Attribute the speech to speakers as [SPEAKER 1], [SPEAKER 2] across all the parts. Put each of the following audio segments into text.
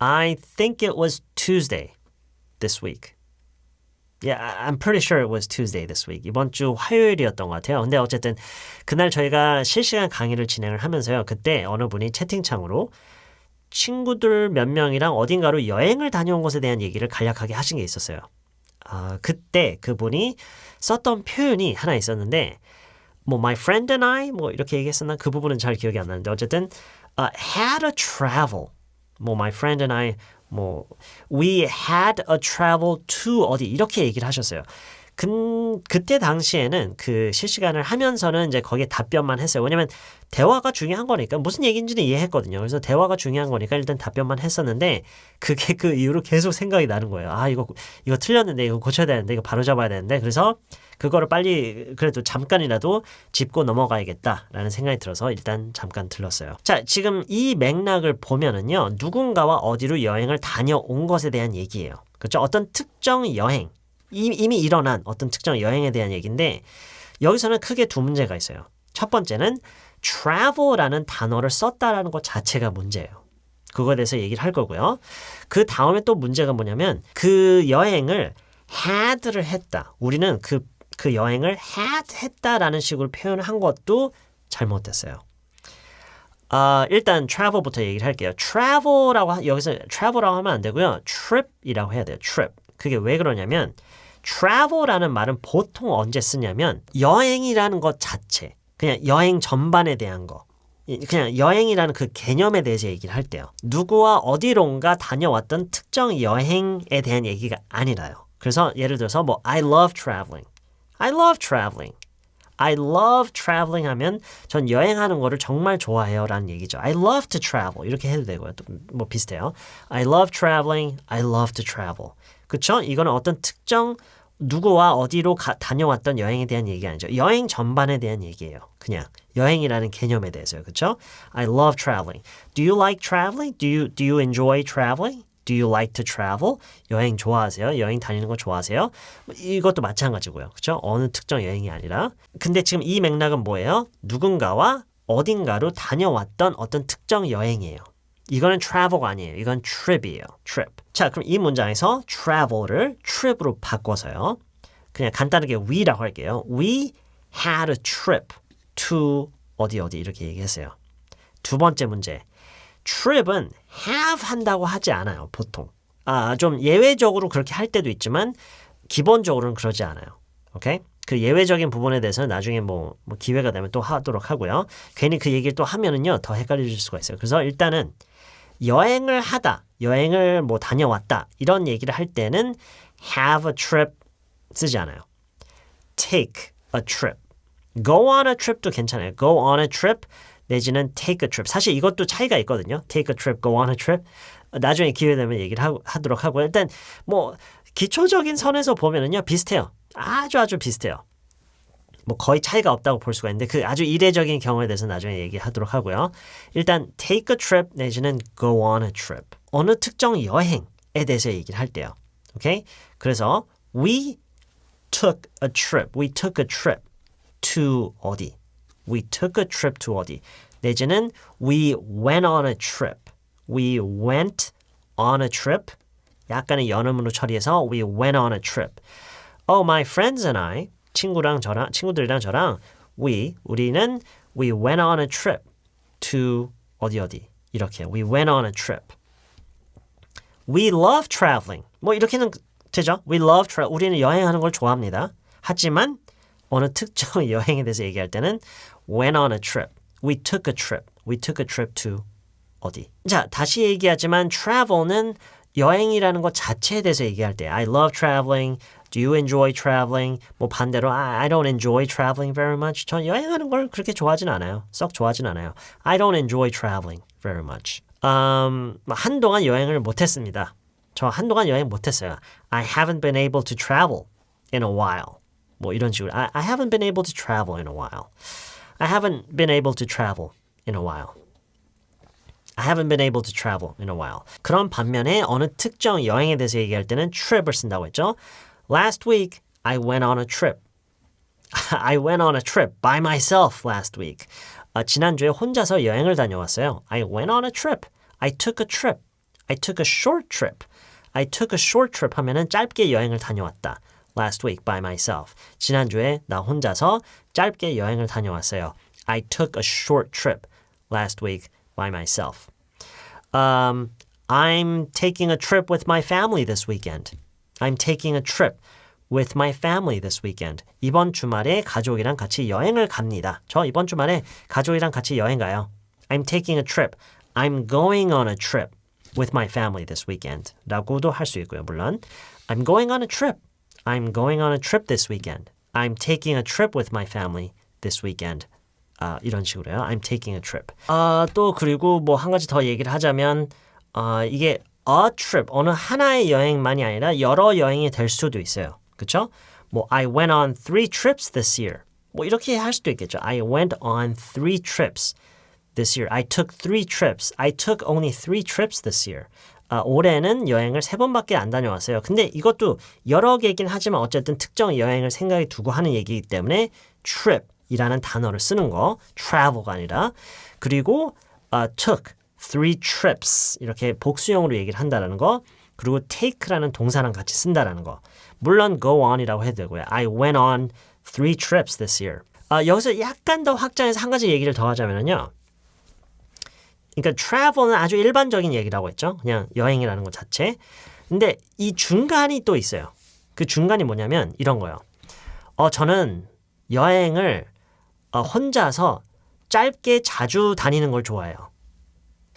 [SPEAKER 1] I think it was Tuesday this week. Yeah, I'm pretty sure it was Tuesday this week. 이번 주 화요일이었던 것 같아요. 근데 어쨌든 그날 저희가 실시간 강의를 진행을 하면서요. 그때 어느 분이 채팅창으로 친구들 몇 명이랑 어딘가로 여행을 다녀온 것에 대한 얘기를 간략하게 하신 게 있었어요. 아, 그때 그분이 썼던 표현이 하나 있었는데 뭐 my friend and I 뭐 이렇게 얘기했었나 그 부분은 잘 기억이 안 나는데 어쨌든 uh, had a travel 뭐 my friend and I 뭐 we had a travel to 어디 이렇게 얘기를 하셨어요. 그, 그때 당시에는 그 실시간을 하면서는 이제 거기에 답변만 했어요. 왜냐면 대화가 중요한 거니까 무슨 얘기인지는 이해했거든요. 그래서 대화가 중요한 거니까 일단 답변만 했었는데 그게 그 이후로 계속 생각이 나는 거예요. 아 이거 이거 틀렸는데 이거 고쳐야 되는데 이거 바로 잡아야 되는데 그래서 그거를 빨리 그래도 잠깐이라도 짚고 넘어가야겠다라는 생각이 들어서 일단 잠깐 들렀어요. 자, 지금 이 맥락을 보면은요. 누군가와 어디로 여행을 다녀온 것에 대한 얘기예요. 그렇죠? 어떤 특정 여행 이미 일어난 어떤 특정 여행에 대한 얘기인데 여기서는 크게 두 문제가 있어요. 첫 번째는 travel라는 단어를 썼다라는 것 자체가 문제예요. 그거에 대해서 얘기를 할 거고요. 그 다음에 또 문제가 뭐냐면 그 여행을 had를 했다. 우리는 그, 그 여행을 had 했다라는 식으로 표현을 한 것도 잘못됐어요. 아, 일단 travel부터 얘기를 할게요. travel라고 여기서 travel라고 하면 안 되고요. trip이라고 해야 돼요. trip. 그게 왜 그러냐면 travel라는 말은 보통 언제 쓰냐면 여행이라는 것 자체, 그냥 여행 전반에 대한 거. 그냥 여행이라는 그 개념에 대해서 얘기를 할 때요. 누구와 어디론가 다녀왔던 특정 여행에 대한 얘기가 아니라요. 그래서 예를 들어서 뭐 I love traveling. I love traveling. I love traveling 하면 전 여행하는 거를 정말 좋아해요 라는 얘기죠. I love to travel 이렇게 해도 되고요. 뭐 비슷해요. I love traveling. I love to travel. 그쵸? 이거는 어떤 특정 누구와 어디로 가, 다녀왔던 여행에 대한 얘기 아니죠. 여행 전반에 대한 얘기예요. 그냥 여행이라는 개념에 대해서요. 그렇죠? I love traveling. Do you like traveling? Do you do you enjoy traveling? Do you like to travel? 여행 좋아하세요? 여행 다니는 거 좋아하세요? 이것도 마찬가지고요. 그렇죠? 어느 특정 여행이 아니라. 근데 지금 이 맥락은 뭐예요? 누군가와 어딘가로 다녀왔던 어떤 특정 여행이에요. 이거는 travel가 아니에요. 이건 trip이에요. trip. 자, 그럼 이 문장에서 travel을 trip으로 바꿔서요. 그냥 간단하게 we라고 할게요. We had a trip to 어디 어디 이렇게 얘기했어요. 두 번째 문제. trip은 have 한다고 하지 않아요. 보통. 아, 좀 예외적으로 그렇게 할 때도 있지만 기본적으로는 그러지 않아요. 오케이? 그 예외적인 부분에 대해서는 나중에 뭐, 뭐 기회가 되면 또 하도록 하고요. 괜히 그 얘기를 또 하면은요 더 헷갈려질 수가 있어요. 그래서 일단은 여행을 하다, 여행을 뭐 다녀왔다 이런 얘기를 할 때는 have a trip 쓰지 않아요. take a trip. go on a trip도 괜찮아요. go on a trip 내지는 take a trip. 사실 이것도 차이가 있거든요. take a trip, go on a trip. 나중에 기회 되면 얘기를 하, 하도록 하고 일단 뭐 기초적인 선에서 보면은요 비슷해요. 아주 아주 비슷해요. 뭐 거의 차이가 없다고 볼 수가 있는데 그 아주 이례적인 경우에 대해서 나중에 얘기하도록 하고요. 일단 take a trip 내지는 go on a trip. 어느 특정 여행에 대해서 얘기를 할 때요. 오케이? 그래서 we took a trip. We took a trip to 어디? We took a trip to 어디? 내지는 we went on a trip. We went on a trip. 약간의 연음으로 처리해서 we went on a trip. Oh, my friends and I 친구랑 저랑 친구들이랑 저랑 we 우리는 we went on a trip to 어디 어디 이렇게 we went on a trip. We love traveling. 뭐 이렇게는 되죠. We love travel. 우리는 여행하는 걸 좋아합니다. 하지만 어느 특정 여행에 대해서 얘기할 때는 went on a trip. We took a trip. We took a trip to 어디. 자, 다시 얘기하지만 travel는 여행이라는 것 자체에 대해서 얘기할 때 I love traveling. Do you enjoy traveling? 뭐 반대로 I don't enjoy traveling very much. 전 여행하는 걸 그렇게 좋아하진 않아요. 썩 좋아하진 않아요. I don't enjoy traveling very much. Um, 한동안 여행을 못했습니다. 저 한동안 여행 못했어요. I haven't been able to travel in a while. 뭐 이런 식으로 I, I haven't been able to travel in a while. I haven't been able to travel in a while. I haven't been able to travel in a while. 그런 반면에 어느 특정 여행에 대해서 얘기할 때는 trip을 쓴다고 했죠. Last week I went on a trip. I went on a trip by myself last week. 어, 지난주에 혼자서 여행을 다녀왔어요. I went on a trip. I took a trip. I took a short trip. I took a short trip 하면은 짧게 여행을 다녀왔다. Last week by myself. 지난주에 나 혼자서 짧게 여행을 다녀왔어요. I took a short trip last week by myself. Um, I'm taking a trip with my family this weekend. I'm taking a trip with my family this weekend. 이번 주말에 가족이랑 같이 여행을 갑니다. 저 이번 주말에 가족이랑 같이 여행 가요. I'm taking a trip. I'm going on a trip with my family this weekend. 라고도 할 수 있고요, 물론. I'm going on a trip. I'm going on a trip this weekend. I'm taking a trip with my family this weekend. 아, 이런 식으로요. I'm taking a trip. 아, 또 그리고 뭐 한 가지 더 얘기를 하자면 아, 이게 a trip 어느 하나의 여행만이 아니라 여러 여행이 될 수도 있어요. 그렇죠? 뭐 I went on three trips this year. 뭐 이렇게 할 수도 있겠죠. I went on three trips this year. I took three trips. I took only three trips this year. 아, 올해는 여행을 세 번밖에 안 다녀왔어요. 근데 이것도 여러 개긴 하지만 어쨌든 특정 여행을 생각에 두고 하는 얘기이기 때문에 trip이라는 단어를 쓰는 거, travel가 아니라 그리고 uh, took three trips 이렇게 복수형으로 얘기를 한다라는 거, 그리고 take라는 동사랑 같이 쓴다라는 거. 물론 go on이라고 해도 되고요. I went on three trips this year. 아, 여기서 약간 더 확장해서 한 가지 얘기를 더 하자면요. 그러니까 travel은 아주 일반적인 얘기라고 했죠. 그냥 여행이라는 것 자체. 근데 이 중간이 또 있어요. 그 중간이 뭐냐면 이런 거요. 어, 저는 여행을 어, 혼자서 짧게 자주 다니는 걸 좋아해요.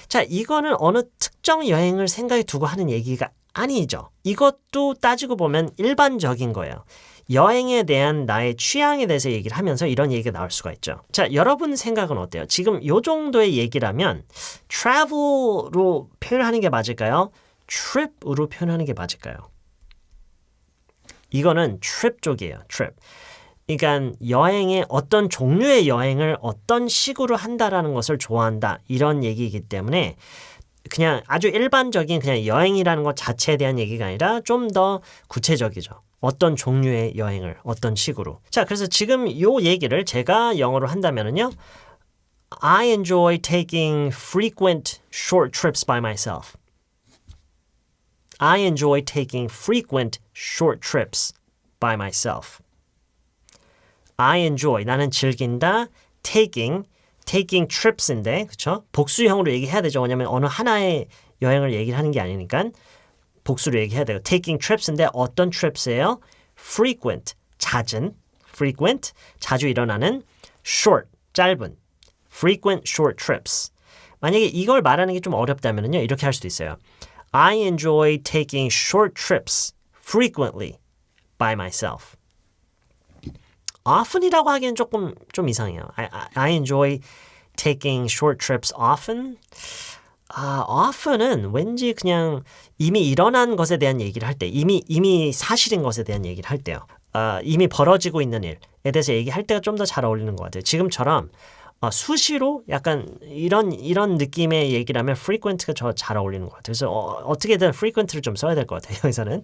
[SPEAKER 1] 자, 이거는 어느 특정 여행을 생각에 두고 하는 얘기가 아니죠. 이것도 따지고 보면 일반적인 거예요. 여행에 대한 나의 취향에 대해서 얘기를 하면서 이런 얘기가 나올 수가 있죠. 자, 여러분 생각은 어때요? 지금 요 정도의 얘기라면 travel로 표현하는 게 맞을까요? trip으로 표현하는 게 맞을까요? 이거는 trip 쪽이에요. trip. 그러니까 여행의 어떤 종류의 여행을 어떤 식으로 한다라는 것을 좋아한다. 이런 얘기이기 때문에 그냥 아주 일반적인 그냥 여행이라는 것 자체에 대한 얘기가 아니라 좀 더 구체적이죠. 어떤 종류의 여행을 어떤 식으로. 자, 그래서 지금 요 얘기를 제가 영어로 한다면은요. I enjoy taking frequent short trips by myself. I enjoy taking frequent short trips by myself. I enjoy 나는 즐긴다 taking taking trips인데 그쵸 복수형으로 얘기해야 되죠 왜냐면 어느 하나의 여행을 얘기를 하는 게 아니니까 복수로 얘기해야 돼요 taking trips인데 어떤 trips예요 frequent 잦은 frequent 자주 일어나는 short 짧은 frequent short trips 만약에 이걸 말하는 게 좀 어렵다면요 이렇게 할 수도 있어요 I enjoy taking short trips frequently by myself often이라고 하기엔 조금 좀 이상해요. I, I, enjoy taking short trips often. 아, often은 왠지 그냥 이미 일어난 것에 대한 얘기를 할 때, 이미 이미 사실인 것에 대한 얘기를 할 때요. 아, 이미 벌어지고 있는 일에 대해서 얘기할 때가 좀 더 잘 어울리는 것 같아요. 지금처럼 어, 수시로 약간 이런 이런 느낌의 얘기라면 frequent가 저 잘 어울리는 것 같아요. 그래서 어, 어떻게든 frequent를 좀 써야 될 것 같아요. 여기서는.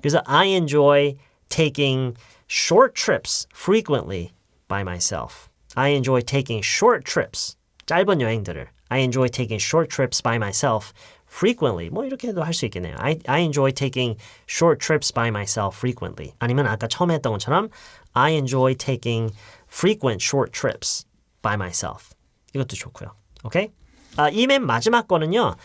[SPEAKER 1] 그래서 I enjoy taking short trips frequently by myself. I enjoy taking short trips. 짧은 여행들을. I enjoy taking short trips by myself frequently. 뭐 이렇게도 할 수 있겠네요. I, I enjoy taking short trips by myself frequently. 아니면 아까 처음에 했던 것처럼 I enjoy taking frequent short trips by myself. 이것도 좋고요. 오케이? 아, 이 맨 마지막 거는요.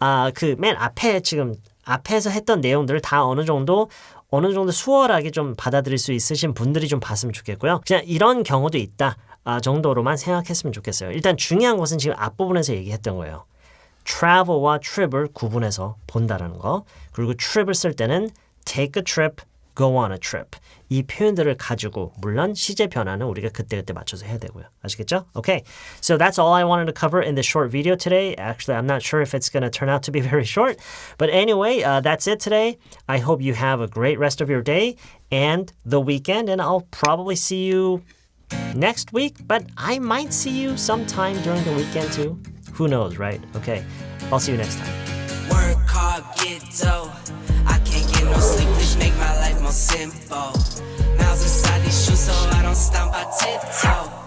[SPEAKER 1] 아, 그 맨 앞에 지금 앞에서 했던 내용들을 다 어느 정도 어느 정도 수월하게 좀 받아들일 수 있으신 분들이 좀 봤으면 좋겠고요. 그냥 이런 경우도 있다 아, 정도로만 생각했으면 좋겠어요. 일단 중요한 것은 지금 앞부분에서 얘기했던 거예요. travel과 trip을 구분해서 본다라는 거. 그리고 trip을 쓸 때는 take a trip, go on a trip. 이 표현들을 가지고 물론 시제 변화는 우리가 그때그때 맞춰서 해야 되고요. 아시겠죠? Okay. So that's all I wanted to cover in this short video today. Actually, I'm not sure if it's going to turn out to be very short. But anyway, uh, that's it today. I hope you have a great rest of your day and the weekend and I'll probably see you next week, but I might see you sometime during the weekend too. Who knows, right? Okay. I'll see you next time.
[SPEAKER 2] Work hard, get dough. simple. Miles inside these shoes, so I don't stomp, I tiptoe.